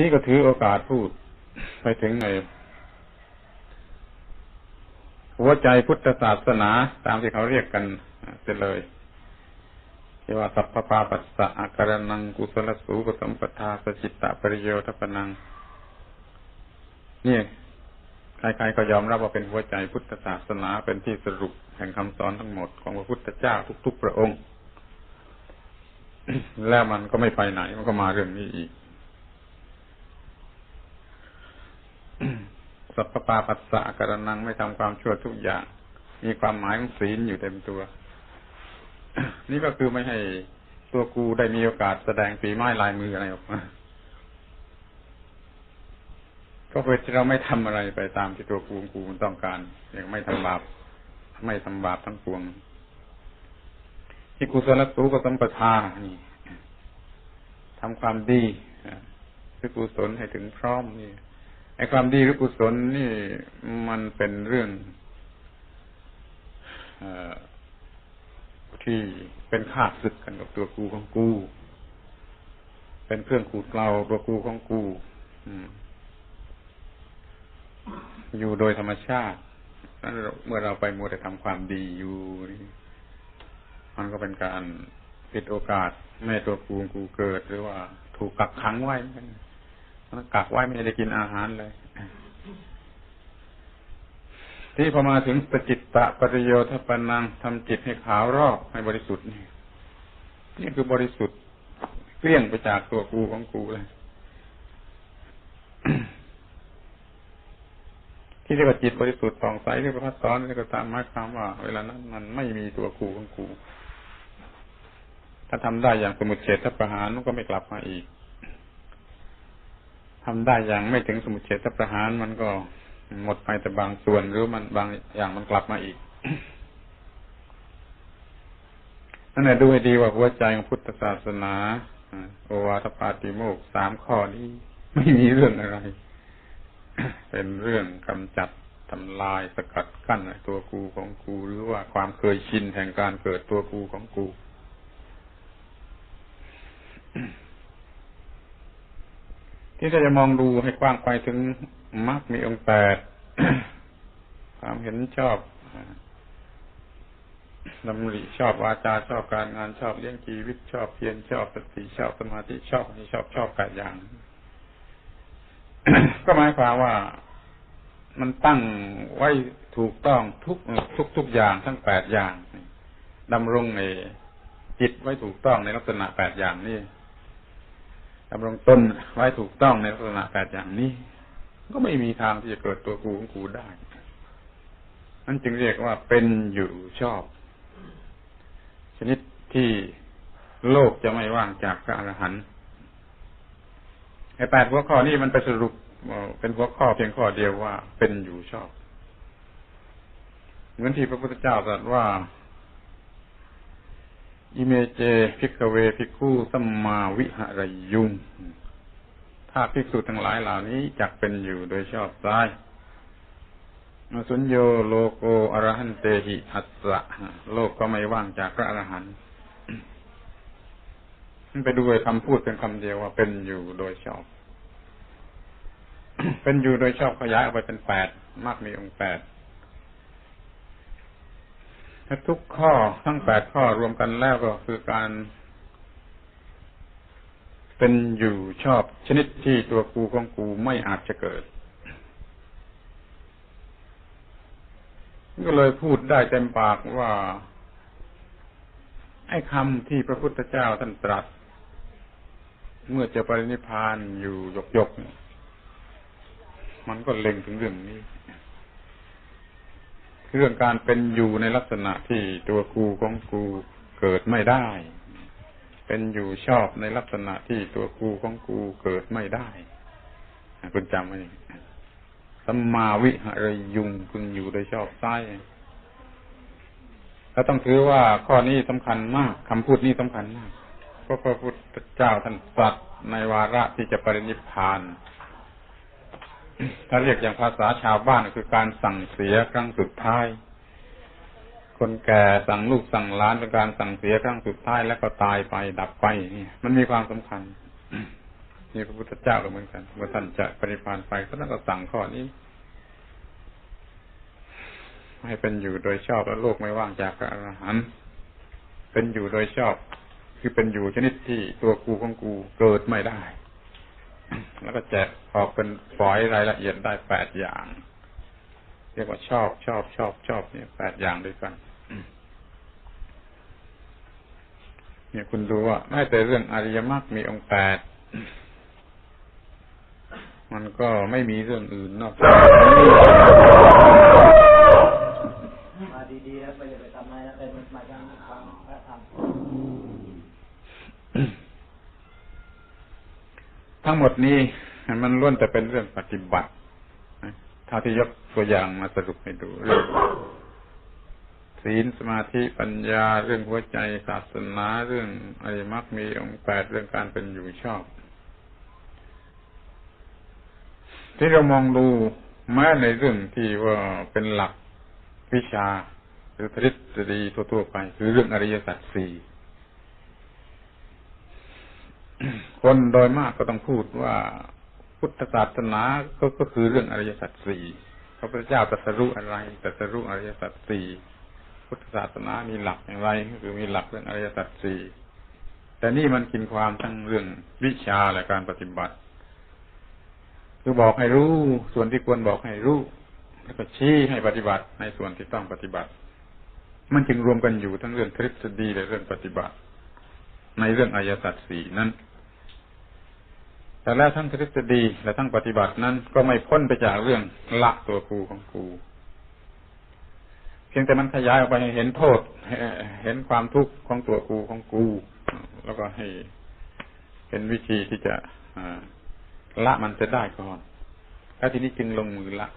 ที่ก็ถือโอกาสพูดไปถึงในหัวใจพุทธศาสนาตามที่เขาเรียกกันเสเลยที่ว่าสัพพปาปัสสะอาการนังกุศลสูปสัมปทาสจิตตปริโยทปนัง นี่ใครๆก็ยอมรับว่าเป็นหัวใจพุทธศาสนาเป็นที่สรุปแห่งคำสอนทั้งหมดของพระพุทธเจ้าทุกๆพระองค์ แล้วมันก็ไม่ไปไหนมันก็มาเรื่องนี้อีก สัพพปาปัสสะการนังไม่ทำความชั่วทุกอย่าง มีความหมายของศีลอยู่เต็มตัว นี่ก็คือไม่ให้ตัวกูได้มีโอกาสแสดงฝีไม้ลายมืออะไรออกมาก็เพื่อที่เราไม่ทำอะไรไปตามที่ตัวกูกูมันต้องการอย่างไม่ทำบาปไม่ทำบาปทั้งปวงที่กุศลสูก็สัมปทานี่ทำความดีคือกุศลให้ถึงพร้อมนี่ ไอ้ความดีหรือกุศลนี่มันเป็นเรื่องอที่เป็นข้าศึกกันกับตัวกูของกู เป็นเครื่องขูดเกลาตัวกูของกูอยู่โดยธรรมชาตินั้นเมื่อเราไปมัวแต่ทำความดีอยู่ มันก็เป็นการปิดโอกาสแม่ตัวกูกูเกิดหรือว่าถูกกักขังไว้มันกั กไว้ไม่ได้กินอาหารเลย ที่พอมาถึงปจิตตะปริโยทปนังทำจิตให้ขาวรอบให้บริสุทธิ์นี่นี่คือบริสุทธิ์เกลี้ยงไปจากตัวกูของกูเลยที่เรียกว่าจิตบริสุทธิ์ผ่องใสเรียกว่าพัฒสอนนี่ก็ตามมาความว่า เวลานั้นมันไม่มีตัวกูของกู ถ้าทำได้อย่างสมุทเฉทประหารมันก็ไม่กลับมาอีก ทำได้อย่างไม่ถึงสมุทเฉทประหารมันก็หมดไปแต่บางส่วนหรือมันบางอย่างมันกลับมาอีกนั่นแหละดูให้ดีว่าหัวใจของพุทธศาสนาโอวาทปาติโมกสามข้อนี้ไม่มีเรื่องอะไร เป็นเรื่องกำจัดทำลายสกัดกั้นตัวกูของกู หรือว่าความเคยชินแห่งการเกิดตัวกูของกู ที่จะมองดูให้กว้างไปถึงมรรคมีองค์แปดความเห็นชอบดำริชอบวาจาชอบการงานชอบเลี้ยงชีวิตชอบเพียรชอบสติชอบสมาธิชอบนี่ชอบชอบการอย่าง ก็หมายความว่ามันตั้งไว้ถูกต้องทุกทุกทุกอย่างทั้งแปดอย่างดำรงในจิตไว้ถูกต้องในลักษณะแปดอย่างนี้ ดำรงตนไว้ถูกต้องในลักษณะแปดอย่างนี้ ก็ไม่มีทางที่จะเกิดตัวกูของกูได้นั่นจึงเรียกว่าเป็นอยู่ชอบ ชนิดที่โลกจะไม่ว่างจากพระอรหันต์ไอ้แปดหัวข้อนี้มันไปสรุปเป็นหัวข้อเพียงข้อเดียวว่าเป็นอยู่ชอบ เหมือนที่พระพุทธเจ้าตรัสว่า อิเมเจพิกเวพิกูสัมมาวิหรยุงถ้าภิกษุทั้งหลายเหล่านี้จักเป็นอยู่โดยชอบซ้ายสุญโยโลโกอรหันเตหิอัสสะโลกก็ไม่ว่างจากพระอรหันต์ไปดูคำพูดเป็นคำเดียวว่าเป็นอยู่โดยชอบ เป็นอยู่โดยชอบขยายออกไปเป็นแปดมากมีองค์แปด ทุกข้อทั้งแปดข้อรวมกันแล้วก็คือการเป็นอยู่ชอบชนิดที่ตัวกูของกูไม่อาจจะเกิด ก็เลยพูดได้เต็มปากว่า ไอ้คำที่พระพุทธเจ้าท่านตรัส เมื่อจะปรินิพานอยู่หยกยกมันก็เล็งถึงเรื่องนี้ เรื่องการเป็นอยู่ในลักษณะที่ตัวกูของกูเกิดไม่ได้ เป็นอยู่ชอบในลักษณะที่ตัวกูของกูเกิดไม่ได้คุณจำไว้สัมมาวิหารยุงพึงอยู่โดยชอบไส้ก็ต้องถือว่าข้อนี้สำคัญมากคำพูดนี้สำคัญมากเพระพุทธเจ้าท่านตรัสในวาระที่จะปรินิพพาน ถ้าเรียกอย่างภาษาชาวบ้านคือการสั่งเสียครั้งสุดท้าย คนแก่สั่งลูกสั่งหลานเป็นการสั่งเสียครั้งสุดท้ายแล้วก็ตายไปดับไปนี่มันมีความสำคัญนี่พระพุทธเจ้าก็เหมือนกันเมื่อท่านจะปริพานไปก็ต้องสั่งข้อนี้ ให้เป็นอยู่โดยชอบและโลกไม่ว่างจากพระอรหันต์เป็นอยู่โดยชอบ คือเป็นอยู่ชนิดที่ตัวกูของกูเกิดไม่ได้ แล้วก็แจกออกเป็นฝอยรายละเอียดได้แปดอย่าง เรียกว่าชอบชอบชอบชอบเนี่ยแปดอย่างด้วยกันเนี่ยคุณดูว่าแม้แต่เรื่องอริยมรรคมีองค์แปดมันก็ไม่มีเรื่องอื่นนอกจากนี้มาดีๆแล้วไปเลยไปทำไมแล้วไปมาจังฟังพระธรรม ทั้งหมดนี้มันล้วนแต่เป็นเรื่องปฏิบัติเท่าที่ยกตัวอย่างมาสรุปให้ดูเรื่องศีลสมาธิปัญญาเรื่องหัวใจศาสนาเรื่องอริมรรคมีองค์แปดเรื่องการเป็นอยู่ชอบ ที่เรามองดูแม้ในเรื่องที่ว่าเป็นหลักวิชาหรือทฤษฎีทั่วๆไป คือเรื่องอริยสัจสี่ คนโดยมากก็ต้องพูดว่าพุทธศาสนาก็ก็คือเรื่องอริยสัจสี่พระพุทธเจ้าตรัสรู้อะไรตรัสรู้อริยสัจสี่พุทธศาสนามีหลักอย่างไรก็คือมีหลักเรื่องอริยสัจสี่แต่นี่มันกินความทั้งเรื่องวิชาและการปฏิบัติ คือบอกให้รู้ส่วนที่ควรบอกให้รู้แล้วก็ชี้ให้ปฏิบัติในส่วนที่ต้องปฏิบัติ มันจึงรวมกันอยู่ทั้งเรื่องทฤษฎีและเรื่องปฏิบัติ ในเรื่องอริยสัจสี่นั้น แต่แล้วทั้งทฤษฎีและทั้งปฏิบัตินั้น ก็ไม่พ้นไปจากเรื่องละตัวกูของกู เพียงแต่มันขยายออกไปเห็นโทษ เห็นความทุกข์ของตัวกูของกู แล้วก็ให้เห็นวิธีที่จะละมันจะได้ก่อนแล้วทีนี้จึงลงมือละ